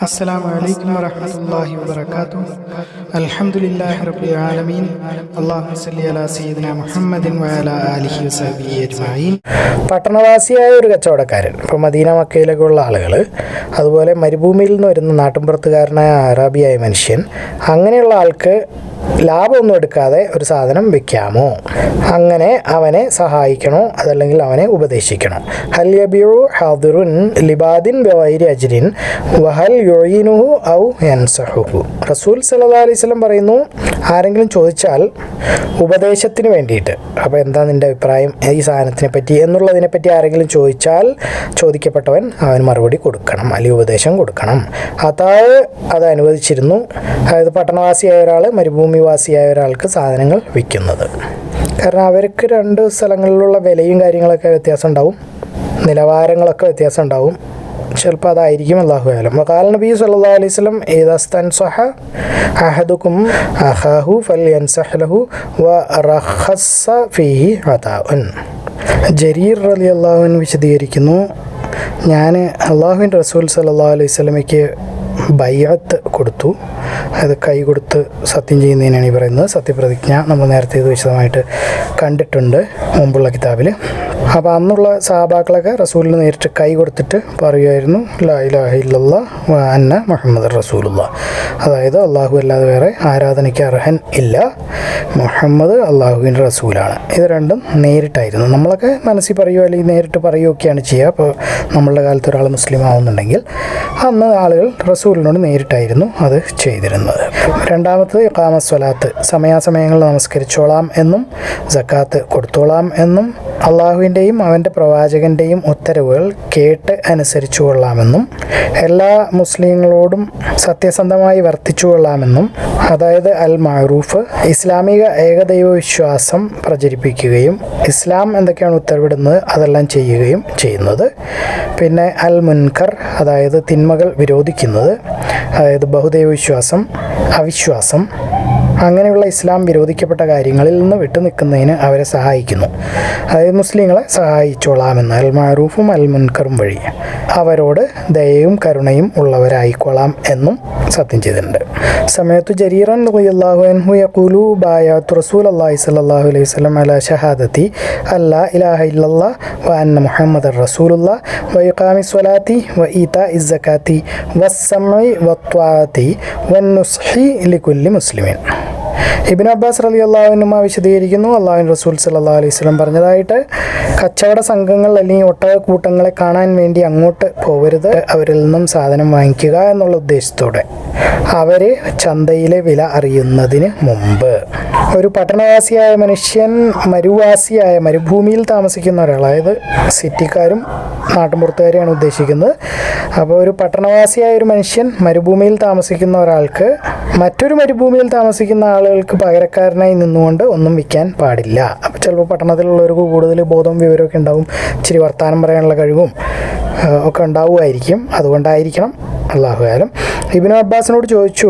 السلام عليكم ورحمة الله وبركاته الحمد لله رب العالمين اللهم صل على سيدنا محمد وعلى آله وصحبه أجمعين പട്ടണവാസിയായ ഒരു കച്ചവടക്കാരൻ ഇപ്പോൾ മദീന മക്കയിലൊക്കെ ഉള്ള ആളുകൾ അതുപോലെ മരുഭൂമിയിൽ നിന്ന് വരുന്ന നാട്ടിൻപുറത്തുകാരനായ അറാബിയായ മനുഷ്യൻ അങ്ങനെയുള്ള ആൾക്ക് ലാഭമൊന്നും എടുക്കാതെ ഒരു സാധനം വിൽക്കാമോ അങ്ങനെ അവനെ സഹായിക്കണോ അതല്ലെങ്കിൽ അവനെ ഉപദേശിക്കണോ ഹൽ യബിയു ഹാദിറുൻ ലിബാദിൻ ബവൈരി അജ്രിൻ വഹൽ യുഈനുഹു ഔ യൻസഹുഹു. റസൂൽ സല്ലല്ലാഹു അലൈഹി വസല്ലം പറയുന്നു ആരെങ്കിലും ചോദിച്ചാൽ ഉപദേശത്തിന് വേണ്ടിയിട്ട്. അപ്പോൾ എന്താ നിന്റെ അഭിപ്രായം? ഈ സാധനത്തിനെ പറ്റി എന്നുള്ളതിനെ പറ്റി ആരെങ്കിലും ചോദിച്ചാൽ ചോദിക്കപ്പെട്ടവൻ അവൻ മറുപടി കൊടുക്കണം അല്ലെങ്കിൽ ഉപദേശം കൊടുക്കണം. അതായത് അത് അനുവദിച്ചിരുന്നു. അതായത് പട്ടണവാസിയായ ഒരാൾ മരുഭൂമിവാസിയായ ഒരാൾക്ക് സാധനങ്ങൾ വിൽക്കുന്നത്. കാരണം അവർക്ക് രണ്ട് സ്ഥലങ്ങളിലുള്ള വിലയും കാര്യങ്ങളൊക്കെ വ്യത്യാസം ഉണ്ടാവും. നിലവാരങ്ങളൊക്കെ വ്യത്യാസം ഉണ്ടാവും. ചിലപ്പോൾ അതായിരിക്കും അള്ളാഹു ആലം വകാല നബി സല്ലല്ലാഹു അലൈഹി വസല്ലം ഇദസ്തൻസഹ അഹദുക്കും അഖാഹു ഫൽയൻസഹ് വ റഖസ്സ ഫീഹി ജരീർ റളിയല്ലാഹു അൻഹു വിശദീകരിക്കുന്നു. ഞാൻ അള്ളാഹുവിൻ റസൂൽ സല്ലാ അലൈഹി വസല്ലമയ്ക്ക് ബയ്യത്ത് കൊടുത്തു. അത് കൈകൊടുത്ത് സത്യം ചെയ്യുന്നതിനാണ് ഈ പറയുന്നത്. സത്യപ്രതിജ്ഞ നമ്മൾ നേരത്തെ ഇത് വിശദമായിട്ട് കണ്ടിട്ടുണ്ട് മുമ്പുള്ള കിതാബിൽ. അപ്പോൾ അന്നുള്ള സഹാബാക്കളൊക്കെ റസൂലിന് നേരിട്ട് കൈ കൊടുത്തിട്ട് പറയുമായിരുന്നു ലാ ഇലാഹ ഇല്ലല്ലാ അന്ന മുഹമ്മദ് റസൂലുള്ള. അതായത് അള്ളാഹു അല്ലാതെ വേറെ ആരാധനയ്ക്ക് അർഹൻ ഇല്ല. മുഹമ്മദ് അള്ളാഹുവിന്റെ റസൂലാണ്. ഇത് രണ്ടും നേരിട്ടായിരുന്നു. നമ്മളൊക്കെ മനസ്സിൽ പറയുകയോ അല്ലെങ്കിൽ നേരിട്ട് പറയുകയൊക്കെയാണ് ചെയ്യുക. അപ്പോൾ നമ്മളുടെ കാലത്ത് ഒരാൾ മുസ്ലിം ആവുന്നുണ്ടെങ്കിൽ അന്ന് ആളുകൾ റസൂലിനോട് നേരിട്ടായിരുന്നു അത് ചെയ്തിരുന്നത്. രണ്ടാമത്തത് ഇഖാമസ്വലാത്ത്. സമയാസമയങ്ങളിൽ നമസ്കരിച്ചോളാം എന്നും ജക്കാത്ത് കൊടുത്തോളാം എന്നും അള്ളാഹുവിന്റെയും അവന്റെ പ്രവാചകന്റെയും ഉത്തരവുകൾ കേട്ട് അനുസരിച്ചു കൊള്ളാമെന്നും എല്ലാ മുസ്ലിങ്ങളോടും സത്യസന്ധമായി വർത്തിച്ചു കൊള്ളാമെന്നും അതായത് അൽ മാറൂഫ് ഇസ്ലാമിക ഏകദൈവ വിശ്വാസം പ്രചരിപ്പിക്കുകയും ഇസ്ലാം എന്തൊക്കെയാണ് ഉത്തരവിടുന്നത് അതെല്ലാം ചെയ്യുകയും ചെയ്യുന്നത്. പിന്നെ അൽ മുൻകർ അതായത് തിന്മകൾ വിരോധിക്കുന്നത് അതായത് ബഹുദൈവ വിശ്വാസം അവിശ്വാസം അങ്ങനെയുള്ള ഇസ്ലാം വിരോധിക്കപ്പെട്ട കാര്യങ്ങളിൽ നിന്ന് വിട്ടു നിൽക്കുന്നതിന് അവരെ സഹായിക്കുന്നു. അതായത് മുസ്ലിങ്ങളെ സഹായിച്ചോളാമെന്ന് അൽ മാറൂഫും അൽ മുൻകറും വഴി. അവരോട് ദയയും കരുണയും ഉള്ളവരായിക്കോളാം എന്നും സത്യം ചെയ്തിട്ടുണ്ട്. സമയത്ത് ജരീറൻ റളിയല്ലാഹു അൻഹു യഖൂലു ബായാത്തു റസൂൽ അല്ലാഹി സ്വല്ലല്ലാഹു അലൈഹി വസല്ലം അലാ ഷഹാദത്തി അല്ലാ ഇലാഹ ഇല്ലല്ലാ വ അന്ന മുഹമ്മദ് റസൂലുള്ള വ ഇഖാമി സ്വലാത്തി വ ഈതാ ഇസ്സക്കാത്തി മുസ്ലിമിൻ. ഇബിൻ അബ്ബാസ് അലി അള്ളാഹുനുമ വിശദീകരിക്കുന്നു. അള്ളാഹുൻ റസൂൽ സല്ലാ അലൈഹി സ്വലം പറഞ്ഞതായിട്ട് കച്ചവട സംഘങ്ങൾ അല്ലെങ്കിൽ ഒട്ടക കൂട്ടങ്ങളെ കാണാൻ വേണ്ടി അങ്ങോട്ട് പോകരുത് അവരിൽ നിന്നും സാധനം വാങ്ങിക്കുക എന്നുള്ള ഉദ്ദേശത്തോടെ. അവർ ചന്തയിലെ വില അറിയുന്നതിന് മുമ്പ്. ഒരു പട്ടണവാസിയായ മനുഷ്യൻ മരുവാസിയായ മരുഭൂമിയിൽ താമസിക്കുന്ന ഒരാൾ അതായത് സിറ്റിക്കാരും നാട്ടുമ്പുറത്തുകാരെയാണ് ഉദ്ദേശിക്കുന്നത്. അപ്പോൾ ഒരു പട്ടണവാസിയായ ഒരു മനുഷ്യൻ മരുഭൂമിയിൽ താമസിക്കുന്ന ഒരാൾക്ക് മറ്റൊരു മരുഭൂമിയിൽ താമസിക്കുന്ന ആളുകൾക്ക് പകരക്കാരനായി നിന്നുകൊണ്ട് ഒന്നും വിൽക്കാൻ പാടില്ല. അപ്പോൾ ചിലപ്പോൾ പട്ടണത്തിലുള്ളവർക്ക് കൂടുതൽ ബോധവും വിവരമൊക്കെ ഉണ്ടാവും. ഇച്ചിരി വർത്തമാനം പറയാനുള്ള കഴിവും ഒക്കെ ഉണ്ടാവുമായിരിക്കും. അതുകൊണ്ടായിരിക്കണം അള്ളാഹു ആലം. ഇബിനു അബ്ബാസിനോട് ചോദിച്ചു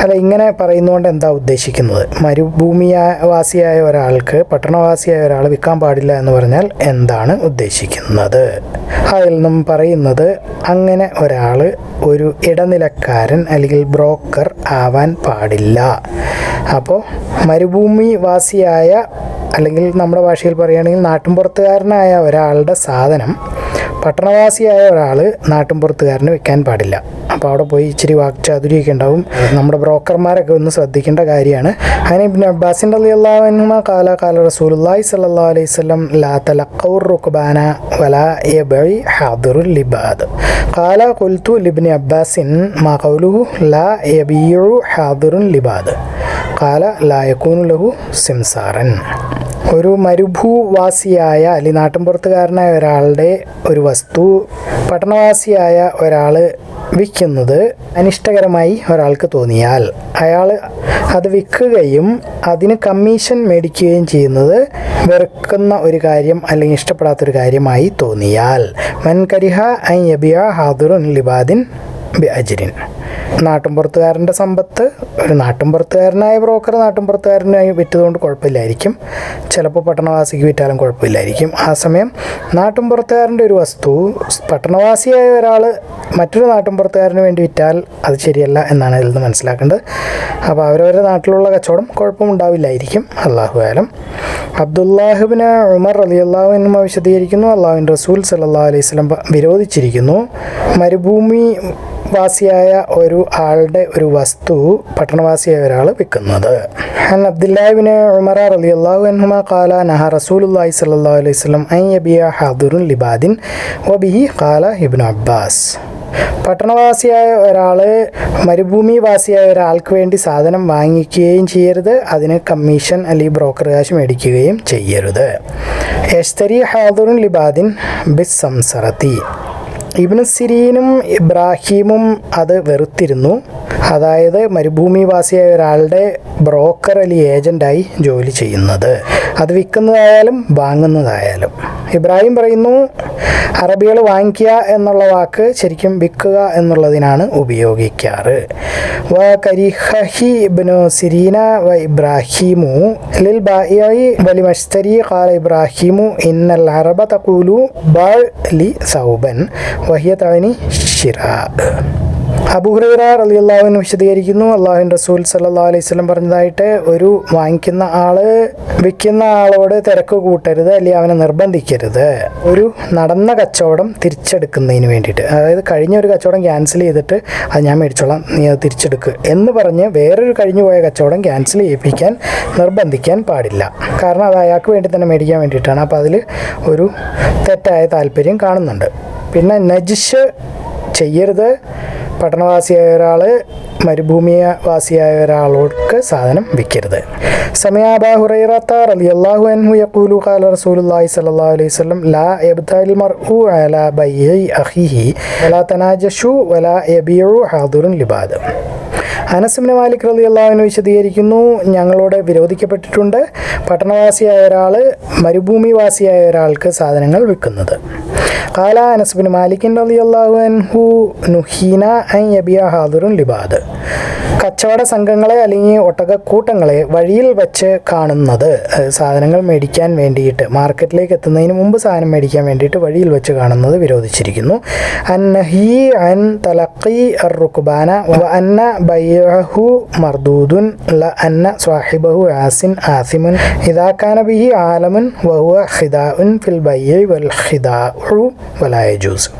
അല്ല ഇങ്ങനെ പറയുന്നതുകൊണ്ട് എന്താ ഉദ്ദേശിക്കുന്നത്? മരുഭൂമിയാ വാസിയായ ഒരാൾക്ക് പട്ടണവാസിയായ ഒരാൾ വിൽക്കാൻ പാടില്ല എന്ന് പറഞ്ഞാൽ എന്താണ് ഉദ്ദേശിക്കുന്നത്? അതിൽ നിന്നും പറയുന്നത് അങ്ങനെ ഒരാൾ ഒരു ഇടനിലക്കാരൻ അല്ലെങ്കിൽ ബ്രോക്കർ ആവാൻ പാടില്ല. അപ്പോൾ മരുഭൂമി വാസിയായ അല്ലെങ്കിൽ നമ്മുടെ ഭാഷയിൽ പറയുകയാണെങ്കിൽ നാട്ടിൻപുറത്തുകാരനായ ഒരാളുടെ സാധനം പട്ടണവാസിയായ ഒരാൾ നാട്ടിൻപുറത്തുകാരന് വെക്കാൻ പാടില്ല. അപ്പോൾ അവിടെ പോയി ഇച്ചിരി വാക്ചാതുര്യമൊക്കെ ഉണ്ടാവും. നമ്മുടെ ബ്രോക്കർമാരൊക്കെ ഒന്ന് ശ്രദ്ധിക്കേണ്ട കാര്യമാണ്. അങ്ങനെ പിന്നെ അബ്ബാസിന്റെ അലി അള്ളാഹുനുമ കാല കാല റസൂലി സല്ലാ അലൈഹി സ്വലം ലാ തലഖൂർ റുക്ബാന വല എബി ഹാദുറുൽ ലിബാദ്. കാല കൊൽത്തു ലിബിനി അബ്ബാസിൻ മാ കൗലു ലാ എബിയു ഹാദുറുൻ ലിബാദ്. കാല ലായക്കൂനുലഹു സിംസാറൻ. ഒരു മരുഭൂവാസിയായ അല്ലെങ്കിൽ നാട്ടിൻപുറത്തുകാരനായ ഒരാളുടെ ഒരു വസ്തു പട്ടണവാസിയായ ഒരാൾ വിൽക്കുന്നത് അനിഷ്ടകരമായി ഒരാൾക്ക് തോന്നിയാൽ അയാൾ അത് വിൽക്കുകയും അതിന് കമ്മീഷൻ മേടിക്കുകയും ചെയ്യുന്നത് വെറുക്കുന്ന ഒരു കാര്യം അല്ലെങ്കിൽ ഇഷ്ടപ്പെടാത്തൊരു കാര്യമായി തോന്നിയാൽ. മൻകരിഹ ഐ യബിയ ഹാദുറുൻ ലിബാദിൻ ബി അജിരിൻ. നാട്ടുംപുറത്തുകാരന്റെ സമ്പത്ത് ഒരു നാട്ടുംപുറത്തുകാരനായ ബ്രോക്കർ നാട്ടുംപുറത്തുകാരനായി വിറ്റതുകൊണ്ട് കുഴപ്പമില്ലായിരിക്കും. ചിലപ്പോൾ പട്ടണവാസിക്ക് വിറ്റാലും കുഴപ്പമില്ലായിരിക്കും. ആ സമയം നാട്ടുംപുറത്തുകാരന്റെ ഒരു വസ്തു പട്ടണവാസിയായ ഒരാൾ മറ്റൊരു നാട്ടുംപുറത്തുകാരന് വേണ്ടി വിറ്റാൽ അത് ശരിയല്ല എന്നാണ് ഇതിൽ നിന്ന് മനസ്സിലാക്കേണ്ടത്. അപ്പോൾ അവരവരുടെ നാട്ടിലുള്ള കച്ചവടം കുഴപ്പമുണ്ടാവില്ലായിരിക്കും അള്ളാഹു ആലം. അബ്ദുല്ലാഹിബിന് ഉമർ അലി അള്ളാഹു എന്നും വിശദീകരിക്കുന്നു. അള്ളാഹുവിൻ റസൂൽ സല്ലാ അലൈഹി സ്വലം വിരോധിച്ചിരിക്കുന്നു. മരുഭൂമി വാസിയായ ഒരു ഒരു ആളുടെ ഒരു വസ്തു പട്ടണവാസിയായ ഒരാൾ വിൽക്കുന്നത്. അൻ അലൈഹി ലിബാദിൻ അബ്ബാസ്. പട്ടണവാസിയായ ഒരാൾ മരുഭൂമിവാസിയായ ഒരാൾക്ക് വേണ്ടി സാധനം വാങ്ങിക്കുകയും ചെയ്യരുത്. അതിന് കമ്മീഷൻ അല്ലെങ്കിൽ ബ്രോക്കർ കാശ് മേടിക്കുകയും ചെയ്യരുത്. എസ്തരി ഹാദുറുൻ ലിബാദിൻ ബിസ് സംസറത്തി ഇബ്നു സിരീനും ഇബ്രാഹീമും അത് വെറുത്തിരുന്നു. അതായത് മരുഭൂമിവാസിയായ ഒരാളുടെ ബ്രോക്കർ അല്ലെങ്കിൽ ഏജന്റായി ജോലി ചെയ്യുന്നത്. അത് വിൽക്കുന്നതായാലും വാങ്ങുന്നതായാലും. ഇബ്രാഹിം പറയുന്നു അറബികൾ വാങ്ങിക്കുക എന്നുള്ള വാക്ക് ശരിക്കും വിൽക്കുക എന്നുള്ളതിനാണ് ഉപയോഗിക്കാറ്. വ കരിഹി ഇബ്നു സിരീന വ ഇബ്രാഹിമു ലിൽ ബായി വലി മഷ്തരി ഖാല ഇബ്രാഹിമു ഇന്നൽ അറബ തഖൂലു ബൾ ലി സൗബൻ वाह्यताळणी शिरा അബുഹുറൈറ റളിയല്ലാഹുവിന് വിശദീകരിക്കുന്നു. അള്ളാഹുവിൻ റസൂൽ സല്ലാ അലൈഹി വസല്ലം പറഞ്ഞതായിട്ട് ഒരു വാങ്ങിക്കുന്ന ആൾ വിൽക്കുന്ന ആളോട് തിരക്ക് കൂട്ടരുത് അല്ലെങ്കിൽ അവനെ നിർബന്ധിക്കരുത്. ഒരു നടന്ന കച്ചവടം തിരിച്ചെടുക്കുന്നതിന് വേണ്ടിയിട്ട്. അതായത് കഴിഞ്ഞ ഒരു കച്ചവടം ക്യാൻസൽ ചെയ്തിട്ട് അത് ഞാൻ മേടിച്ചോളാം നീ അത് തിരിച്ചെടുക്കുക എന്ന് പറഞ്ഞ് വേറൊരു കഴിഞ്ഞു പോയ കച്ചവടം ക്യാൻസൽ ചെയ്യിപ്പിക്കാൻ നിർബന്ധിക്കാൻ പാടില്ല. കാരണം അത് അയാൾക്ക് വേണ്ടി തന്നെ മേടിക്കാൻ വേണ്ടിയിട്ടാണ്. അപ്പോൾ അതിൽ ഒരു തെറ്റായ താല്പര്യം കാണുന്നുണ്ട്. പിന്നെ നജിഷ് ചെയ്യരുത്. പട്ടണവാസിയായ ഒരാൾ മരുഭൂമിവാസിയായ ഒരാളോർക്ക് സാധനം വിൽക്കരുത്. സമയാബാ ഹുറൈറത്ത അൻഹു യഖൂലു ഖാല അലൈഹി വസല്ലം ലാ ബൈഇ തനാജഷു വലാ മാലിക് റലി അള്ളാഹുവിന് വിശദീകരിക്കുന്നു ഞങ്ങളോട് വിരോധിക്കപ്പെട്ടിട്ടുണ്ട് പട്ടണവാസിയായ ഒരാൾ മരുഭൂമിവാസിയായ ഒരാൾക്ക് സാധനങ്ങൾ വിൽക്കുന്നത്. കാല بن മാലിക്കിൻ റലി അള്ളാഹു അൻഹു നുഹീന അൻ യബിയ ഹാദുറുൻ ലിബാദ് കച്ചവട സംഘങ്ങളെ അല്ലെങ്കിൽ ഒട്ടകക്കൂട്ടങ്ങളെ വഴിയിൽ വെച്ച് കാണുന്നത് സാധനങ്ങൾ മേടിക്കാൻ വേണ്ടിയിട്ട് മാർക്കറ്റിലേക്ക് എത്തുന്നതിന് മുമ്പ് സാധനം മേടിക്കാൻ വേണ്ടിയിട്ട് വഴിയിൽ വെച്ച് കാണുന്നത് വിരോധിച്ചിരിക്കുന്നു. അന്നഹി ആസിമുൻ ഇദാ കാന ബിഹി ആലമുൻ ഫിൽ ബൈഇ വൽ വലാ ജ്യൂസ്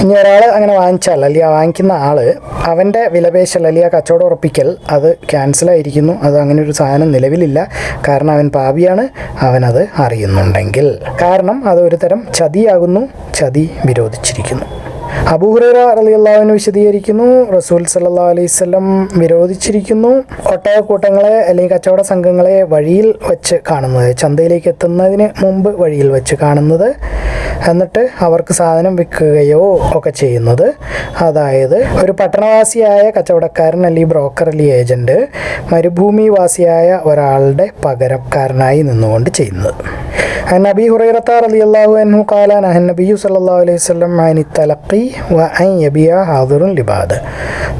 ഇനി ഒരാൾ അങ്ങനെ വാങ്ങിച്ചാൽ അല്ലെങ്കിൽ വാങ്ങിക്കുന്ന ആൾ അവന്റെ വിലപേശൽ അല്ലെങ്കിൽ ആ കച്ചവടം ഉറപ്പിക്കൽ അത് ക്യാൻസലായിരിക്കുന്നു അത് അങ്ങനെ ഒരു സാധനം നിലവിലില്ല. കാരണം അവൻ പാപിയാണ്. അവനത് അറിയുന്നുണ്ടെങ്കിൽ. കാരണം അത് ഒരു തരം ചതിയാകുന്നു. ചതി വിരോധിച്ചിരിക്കുന്നു. അബൂഹുറ അലിയുള്ളാവിന് വിശദീകരിക്കുന്നു. റസൂൽ സല്ലാ അലൈഹി വസല്ലം വിരോധിച്ചിരിക്കുന്നു. ഒട്ടകക്കൂട്ടങ്ങളെ അല്ലെങ്കിൽ കച്ചവട സംഘങ്ങളെ വഴിയിൽ വെച്ച് കാണുന്നത് ചന്തയിലേക്ക് എത്തുന്നതിന് മുമ്പ് വഴിയിൽ വെച്ച് കാണുന്നത് എന്നിട്ട് അവർക്ക് സാധനം വിൽക്കുകയോ ഒക്കെ ചെയ്യുന്നത് അതായത് ഒരു പട്ടണവാസിയായ കച്ചവടക്കാരൻ അല്ലെങ്കിൽ ബ്രോക്കർ അല്ലെങ്കിൽ ഏജൻറ്റ് മരുഭൂമിവാസിയായ ഒരാളുടെ പകരക്കാരനായി നിന്നുകൊണ്ട് ചെയ്യുന്നത് عن أبي هريرة رضي الله عنه قال نهى النبي صلى الله عليه وسلم عن التلقي وأن يبيع حاضر لبعض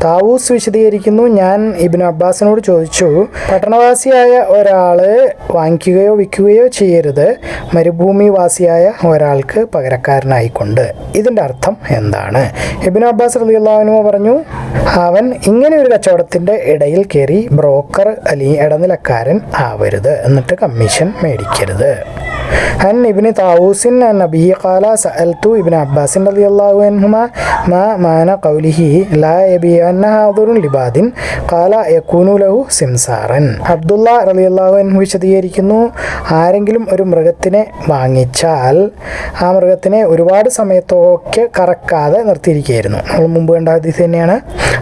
താവൂസ് വിശദീകരിക്കുന്നു. ഞാൻ ഇബിൻ അബ്ബാസിനോട് ചോദിച്ചു പട്ടണവാസിയായ ഒരാൾ വാങ്ങിക്കുകയോ വിൽക്കുകയോ ചെയ്യരുത്. മരുഭൂമിവാസിയായ ഒരാൾക്ക് പകരക്കാരനായിക്കൊണ്ട്. ഇതിന്റെ അർത്ഥം എന്താണ്? ഇബിൻ അബ്ബാസ് റളിയല്ലാഹു പറഞ്ഞു അവൻ ഇങ്ങനെ ഒരു കച്ചവടത്തിന്റെ ഇടയിൽ കയറി ബ്രോക്കർ അല്ലെങ്കിൽ ഇടനിലക്കാരൻ ആവരുത്. എന്നിട്ട് കമ്മീഷൻ മേടിക്കരുത്. عن ابن طاووس عن أبيه قال سألت ابن عباس رضي الله عنهما ما معنى قوله لا يبيعن حاضر لباد قال يكون له സിംസാറൻ അബ്ദുള്ള റളിയല്ലാഹു അൻഹു വിശദീകരിക്കുന്നു ആരെങ്കിലും ഒരു മൃഗത്തിനെ വാങ്ങിച്ചാൽ ആ മൃഗത്തിനെ ഒരുപാട് സമയത്തൊക്കെ കറക്കാതെ നിർത്തിയിരിക്കുകയായിരുന്നു നമ്മൾ മുമ്പ് കണ്ട ഹദീസ് തന്നെയാണ്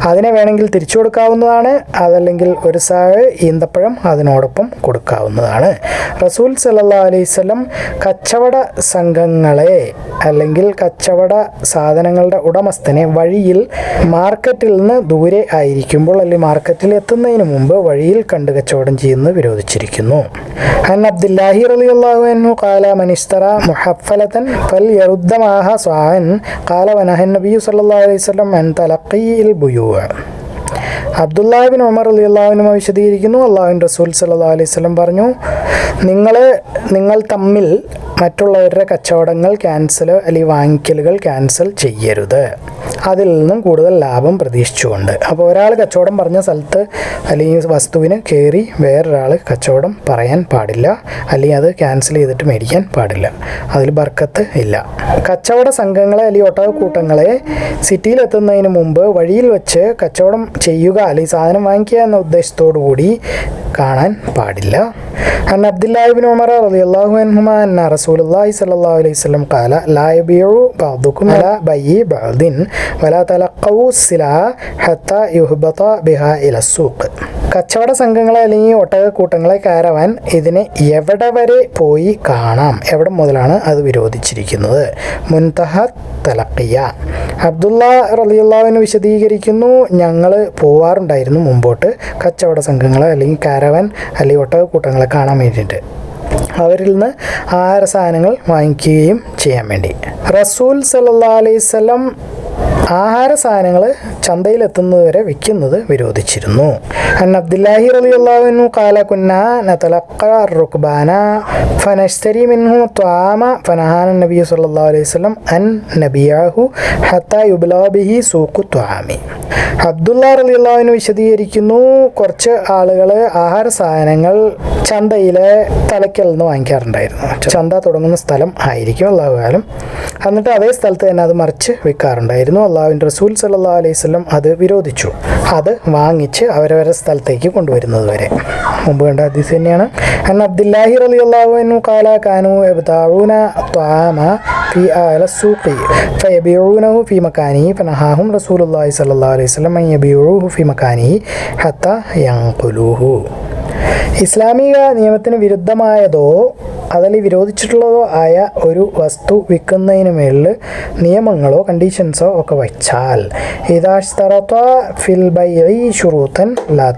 അതിനെ വേണമെങ്കിൽ തിരിച്ചു കൊടുക്കാവുന്നതാണ് അതല്ലെങ്കിൽ ഒരു സാഴ് ഈന്തപ്പഴം അതിനോടൊപ്പം കൊടുക്കാവുന്നതാണ് റസൂൽ സല്ലല്ലാഹു അലൈഹി വസല്ലം കച്ചവട സംഘങ്ങളെ അല്ലെങ്കിൽ കച്ചവട സാധനങ്ങളുടെ ഉടമസ്ഥനെ വഴിയിൽ മാർക്കറ്റിൽ നിന്ന് ദൂരെ ആയിരിക്കുമ്പോൾ അല്ലെങ്കിൽ മാർക്കറ്റിൽ എത്തുന്നതിന് മുമ്പ് വഴിയിൽ കണ്ട് കച്ചവടം ചെയ്യുന്നത് വിരോധിച്ചിരിക്കുന്നു. അൻ അബ്ദുല്ലാഹി റളിയല്ലാഹു അൻഹു ഖാല മനിസ്തറ ഇസ്തറ മുഹഫലതൻ ഫൽയറുദ്ദ മാഹ സ്വാൻ ഖാല വനഹ നബി സല്ലാ അലൈഹി വസല്ലം അൻ തലഖീൽ ബുയൂഅ അബ്ദുല്ലാഹിബിൻ ഉമർ അലി അള്ളാഹുവിനുമ വിശദീകരിക്കുന്നു. അള്ളാഹുവിൻ റസൂൽ സല്ലാ അലൈഹി സ്വലം പറഞ്ഞു നിങ്ങൾ നിങ്ങൾ തമ്മിൽ മറ്റുള്ളവരുടെ കച്ചവടങ്ങൾ ക്യാൻസൽ അല്ലെങ്കിൽ വാങ്ങിക്കലുകൾ ക്യാൻസൽ ചെയ്യരുത്. അതിൽ നിന്നും കൂടുതൽ ലാഭം പ്രതീക്ഷിച്ചുകൊണ്ട്. അപ്പോൾ ഒരാൾ കച്ചവടം പറഞ്ഞ സ്ഥലത്ത് അല്ലെങ്കിൽ വസ്തുവിന് കയറി വേറൊരാൾ കച്ചവടം പറയാൻ പാടില്ല അല്ലെങ്കിൽ അത് ക്യാൻസൽ ചെയ്തിട്ട് മേടിക്കാൻ പാടില്ല. അതിൽ ബർക്കത്ത് ഇല്ല. കച്ചവട സംഘങ്ങളെ അല്ലെങ്കിൽ ഒട്ടകക്കൂട്ടങ്ങളെ സിറ്റിയിലെത്തുന്നതിന് മുമ്പ് വഴിയിൽ വെച്ച് കച്ചവടം ചെയ്യുക അല്ലെങ്കിൽ സാധനം വാങ്ങിക്കുക എന്ന ഉദ്ദേശത്തോടു കൂടി കാണാൻ പാടില്ല. അൻ അബ്ദുല്ലാഹിബിൻ ഉമർ അന്ന റസൂലുള്ളാഹി സ്വല്ലല്ലാഹു അലൈഹി വസല്ലം ഖാല ലാ യബീഉ ബഅദുക്കും അലാ ബയ്യി ബഅദിൻ വലാ തലഖൗ സിലാ ഹത്താ യുഹ്ബത ബിഹാ ഇല സൂഖ്. കച്ചവട സംഘങ്ങളെ അല്ലെങ്കിൽ ഒട്ടകക്കൂട്ടങ്ങളെ കയറവാൻ ഇതിനെ എവിടെ വരെ പോയി കാണാം? എവിടെ മുതലാണ് അത് വിരോധിച്ചിരിക്കുന്നത്? മുൻതഹ തലക്കിയ അബ്ദുള്ള റലിയുള്ളാവിന് വിശദീകരിക്കുന്നു ഞങ്ങൾ പോവാറുണ്ടായിരുന്നു മുമ്പോട്ട് കച്ചവട സംഘങ്ങളെ അല്ലെങ്കിൽ കാരവൻ അല്ലെങ്കിൽ ഒട്ടകക്കൂട്ടങ്ങളെ കാണാൻ വേണ്ടിയിട്ട്. അവരിൽ നിന്ന് ആഹാര സാധനങ്ങൾ വാങ്ങിക്കുകയും ചെയ്യാൻ വേണ്ടി. റസൂൽ സല്ലാ അലൈഹി സ്വലം ആഹാര സാധനങ്ങൾ ചന്തയിലെത്തുന്നത് വരെ വിൽക്കുന്നത് വിരോധിച്ചിരുന്നു. അൻ അബ്ദുല്ലാഹി റളിയല്ലാഹു ഖാല കുന്ന നതലഖ റുക്ബാന ഫനശ്തരി മിൻഹു ത്വാമ ഫനഹാന നബി സല്ലല്ലാഹു അലൈഹി വസല്ലം അൻ നബിയാഹു ഹത്താ യുബ്ലഗ ബിഹി സൂഖു ത്വാമി. അബ്ദുല്ലാ റളിയല്ലാഹുവിന് വിശദീകരിക്കുന്നു കുറച്ച് ആളുകൾ ആഹാര സാധനങ്ങൾ ചന്തയിലെ തലയ്ക്കൽ നിന്ന് വാങ്ങിക്കാറുണ്ടായിരുന്നു. ചന്ത തുടങ്ങുന്ന സ്ഥലം ആയിരിക്കും അള്ളാഹുകാലം എന്നിട്ട് അതേ സ്ഥലത്ത് തന്നെ അത് മറിച്ച് വെക്കാറുണ്ടായിരുന്നു. അള്ളാഹുവിന്റെ റസൂൽ സല്ലാ അലൈവല്ലം അത് വിരോധിച്ചു. അത് വാങ്ങിച്ച് അവരവരെ സ്ഥലത്തേക്ക് കൊണ്ടുവരുന്നത് വരെ. മുമ്പ് കണ്ട ഹദീസ് തന്നെയാണ്. അൻ അബ്ദുല്ലാഹി അലി അള്ളാഹുനു കാല കാനു എബ്താവൂന ത്വാമ ഫി അല സൂഖി ഫയബിയൂനഹു ഫി മക്കാനി ഫനഹാഹും റസൂലുള്ളാഹി സ്വല്ലല്ലാഹു അലൈഹി വസല്ലം യബിയൂഹു ഫി മക്കാനി ഹത്ത യങ്കുലൂഹു. ഇസ്ലാമിക നിയമത്തിന് വിരുദ്ധമായതോ അതിൽ വിരോധിച്ചിട്ടുള്ളതോ ആയ ഒരു വസ്തു വിൽക്കുന്നതിന് മേളിൽ നിയമങ്ങളോ കണ്ടീഷൻസോ ഒക്കെ വച്ചാൽ ഫിൽ ഷുറൂത്തൻ ലാ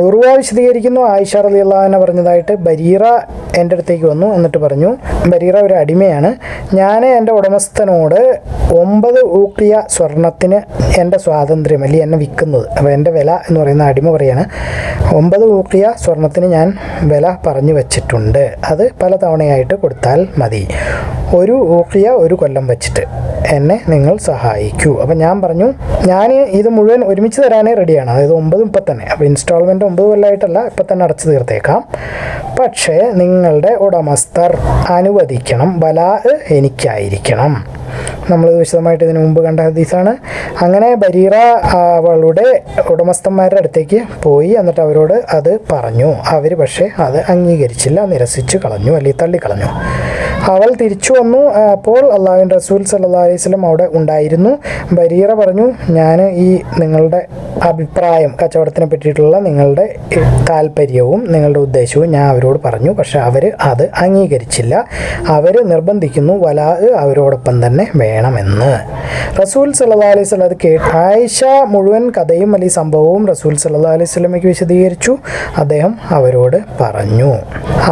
ഉറുവ വിശദീകരിക്കുന്നു. ആയിഷ അലി അള്ളാഹുവിനെ പറഞ്ഞതായിട്ട് ബരീറ എന്റെ അടുത്തേക്ക് വന്നു. എന്നിട്ട് പറഞ്ഞു ബരീറ ഒരു അടിമയാണ്. ഞാൻ എന്റെ ഉടമസ്ഥനോട് ഒമ്പത് ഊക്കിയ സ്വർണത്തിന് എന്റെ സ്വാതന്ത്ര്യം അല്ലെങ്കിൽ എന്നെ വിൽക്കുന്നത്. അപ്പോൾ എന്റെ വില എന്ന് പറയുന്ന അടിമ പറയാണ് ഒമ്പത് ഊക്കിയ സ്വർണത്തിന് ഞാൻ വില പറഞ്ഞു വെച്ചിട്ടുണ്ട്. അത് പല തവണയായിട്ട് കൊടുത്താൽ മതി. ഒരു ഊക്കിയ ഒരു കൊല്ലം വെച്ചിട്ട്. എന്നെ നിങ്ങൾ സഹായിക്കൂ. അപ്പം ഞാൻ പറഞ്ഞു ഞാൻ ഇത് മുഴുവൻ ഒരുമിച്ച് തരാനേ റെഡിയാണ് അതായത് ഒമ്പതും ഇപ്പം തന്നെ. അപ്പോൾ ഇൻസ്റ്റാൾമെന്റ് ഒമ്പത് കൊല്ലമായിട്ടല്ല ഇപ്പം തന്നെ അടച്ചു തീർത്തേക്കാം. പക്ഷേ നിങ്ങളുടെ ഉടമസ്ഥർ അനുവദിക്കണം ബലാ എനിക്കായിരിക്കണം. നമ്മൾ വിശദമായിട്ട് ഇതിനു മുമ്പ് കണ്ട ഹദീസാണ്. അങ്ങനെ ബരീറ അവളുടെ ഉടമസ്ഥന്മാരുടെ അടുത്തേക്ക് പോയി എന്നിട്ട് അവരോട് അത് പറഞ്ഞു. അവർ പക്ഷേ അത് അംഗീകരിച്ചില്ല നിരസിച്ച് കളഞ്ഞു അല്ലെങ്കിൽ തള്ളിക്കളഞ്ഞു. അവൾ തിരിച്ചു വന്നു. അപ്പോൾ അള്ളാഹുവിൻ റസൂൽ സല്ലാ അലൈഹി സ്വലം അവിടെ ഉണ്ടായിരുന്നു. ബരീറ പറഞ്ഞു ഞാൻ ഈ നിങ്ങളുടെ അഭിപ്രായം കച്ചവടത്തിനെ പറ്റിയിട്ടുള്ള നിങ്ങളുടെ താല്പര്യവും നിങ്ങളുടെ ഉദ്ദേശവും ഞാൻ അവരോട് പറഞ്ഞു. പക്ഷെ അവർ അത് അംഗീകരിച്ചില്ല. അവർ നിർബന്ധിക്കുന്നു വലാ അവരോടൊപ്പം തന്നെ വേണമെന്ന്. റസൂൽ സല്ലാ അലൈഹി സ്വലം അത് കേട്ട് ആയിഷ മുഴുവൻ കഥയും അല്ലെങ്കിൽ സംഭവവും റസൂൽ സല്ലാ അലൈഹി സ്വലമയ്ക്ക് വിശദീകരിച്ചു. അദ്ദേഹം അവരോട് പറഞ്ഞു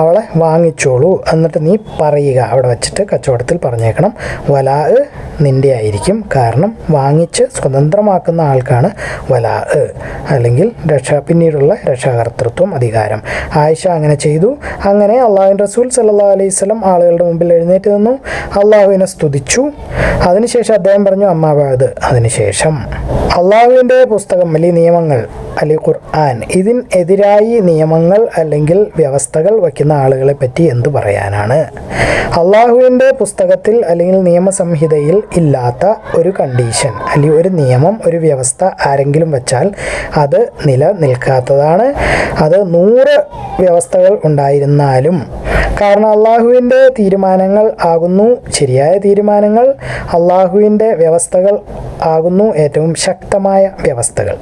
അവളെ വാങ്ങിച്ചോളൂ. എന്നിട്ട് നീ പറയുക. അവിടെ വെച്ചിട്ട് കച്ചവടത്തിൽ പറഞ്ഞേക്കണം. വലാ നിന്റെ ആയിരിക്കും. കാരണം വാങ്ങിച്ച് സ്വതന്ത്രമാക്കുന്ന ആൾക്കാണ് വലാ. അല്ലെങ്കിൽ രക്ഷ പിന്നീടുള്ള രക്ഷാകർത്തൃത്വം അധികാരം. ആയിഷ അങ്ങനെ ചെയ്തു. അങ്ങനെ അള്ളാഹുൻ റസൂൽ സല്ലാ അലൈഹി സ്വലം ആളുകളുടെ മുമ്പിൽ എഴുന്നേറ്റ് നിന്നു. അള്ളാഹുവിനെ സ്തുതിച്ചു. അതിനുശേഷം അദ്ദേഹം പറഞ്ഞു അമ്മാബാദ് അതിനുശേഷം. അള്ളാഹുവിന്റെ പുസ്തകം അല്ലെങ്കിൽ നിയമങ്ങൾ അല്ലെങ്കിൽ ഖുർആൻ ഇതിനെതിരായി നിയമങ്ങൾ അല്ലെങ്കിൽ വ്യവസ്ഥകൾ വയ്ക്കുന്ന ആളുകളെ പറ്റി എന്തു പറയാനാണ്? അള്ളാഹുവിന്റെ പുസ്തകത്തിൽ അല്ലെങ്കിൽ നിയമസംഹിതയിൽ ഇല്ലാത്ത ഒരു കണ്ടീഷൻ അല്ലെങ്കിൽ ഒരു നിയമം ഒരു വ്യവസ്ഥ ആരെങ്കിലും വെച്ചാൽ അത് നിലനിൽക്കാത്തതാണ്. അത് നൂറ് വ്യവസ്ഥകൾ ഉണ്ടായിരുന്നാലും കാരണം അള്ളാഹുവിന്റെ തീരുമാനങ്ങൾ ആകുന്നു ശരിയായ തീരുമാനങ്ങൾ. അള്ളാഹുവിന്റെ വ്യവസ്ഥകൾ ആകുന്നു ഏറ്റവും ശക്തമായ വ്യവസ്ഥകൾ.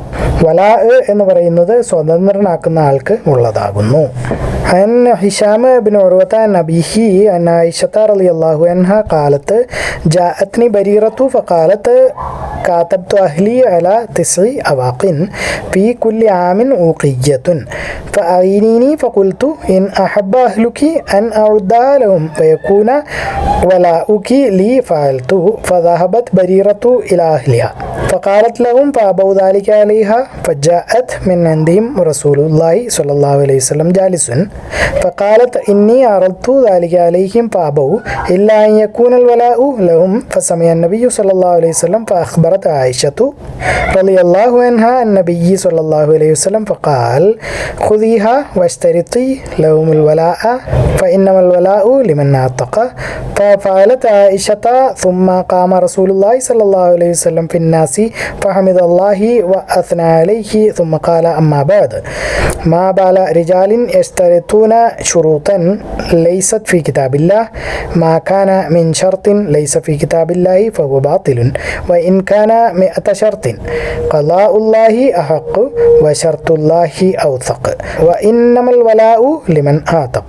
വലാ എന്ന് പറയുന്നത് സ്വതന്ത്രനാക്കുന്ന ആൾക്ക് ഉള്ളതാകുന്നു عن هشام بن عروة عن أبيه أن عائشة رضي الله عنها قالت جاءتني بريرة فقالت كاتبت أهلي على تسع أواق في كل عام أوقية فأعينيني فقلت إن أحب أهلك أن أعدها لهم فيكون ولاؤك لي فعلت فذهبت بريرة إلى أهلها فقالت لهم فأبوا ذلك عليها فجاءت من عندهم رسول الله صلى الله عليه وسلم جالس فقالت إني عرضت ذلك عليهم فأبوا إلا أن يكون الولاء لهم. فسمع النبي صلى الله عليه وسلم فأخبرت عائشة رضي الله عنها النبي صلى الله عليه وسلم فقال خذيها واشترطي لهم الولاء فإنما الولاء لمن أعتق. ففعلت عائشة ثم قام رسول الله صلى الله عليه وسلم في الناس فحمد الله وأثنى عليه ثم قال أما بعد. ما بال رجال يشترطون شروطا ليست في كتاب الله. ما كان من شرط ليس في كتاب الله فهو باطل. وإن كان مئة شرط قضاء الله أحق وشرط الله أوثق. وإنما الولاء لمن آتق.